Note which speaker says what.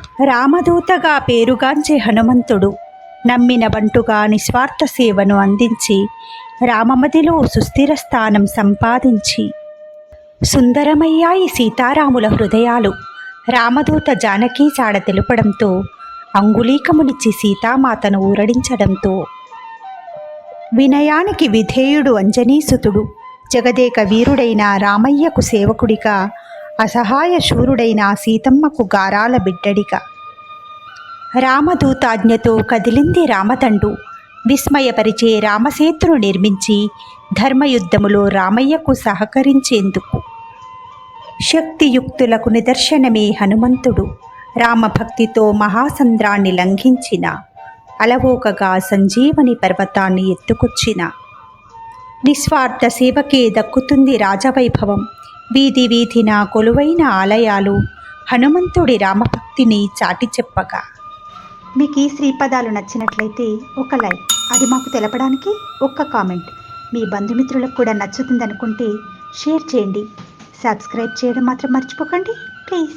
Speaker 1: రామదూతగా పేరుగాంచే హనుమంతుడు నమ్మిన బంటుగా నిస్వార్థ సేవను అందించి రామమదిలో సుస్థిర స్థానం సంపాదించి. సుందరమయ్యాయి సీతారాముల హృదయాలు రామదూత జానకీ చాడ తెలుపడంతో అంగుళీకమునిచ్చి సీతామాతను ఊరడించడంతో. వినయానికి విధేయుడు అంజనీసుతుడు జగదేక వీరుడైన రామయ్యకు సేవకుడిగా అసహాయ శూరుడైన సీతమ్మకు గారాల బిడ్డడిగా రామదూతాజ్ఞతో కదిలింది రామతండు విస్మయపరిచే రామసేతును నిర్మించి ధర్మయుద్ధములో రామయ్యకు సహకరించేందుకు. శక్తియుక్తులకు నిదర్శనమే హనుమంతుడు. రామభక్తితో మహాసంద్రాన్ని లంఘించిన అలవోకగా సంజీవని పర్వతాన్ని ఎత్తుకొచ్చిన. నిస్వార్థ సేవకే దక్కుతుంది రాజవైభవం. వీధి వీధిన కొలువైన ఆలయాలు హనుమంతుడి రామభక్తిని చాటి చెప్పగా. మీకు ఈ శ్రీపదాలు నచ్చినట్లయితే ఒక లైక్ అది మాకు తెలపడానికి ఒక్క కామెంట్. మీ బంధుమిత్రులకు కూడా నచ్చుతుందనుకుంటే షేర్ చేయండి. సబ్స్క్రైబ్ చేయడం మాత్రం మర్చిపోకండి. ప్లీజ్.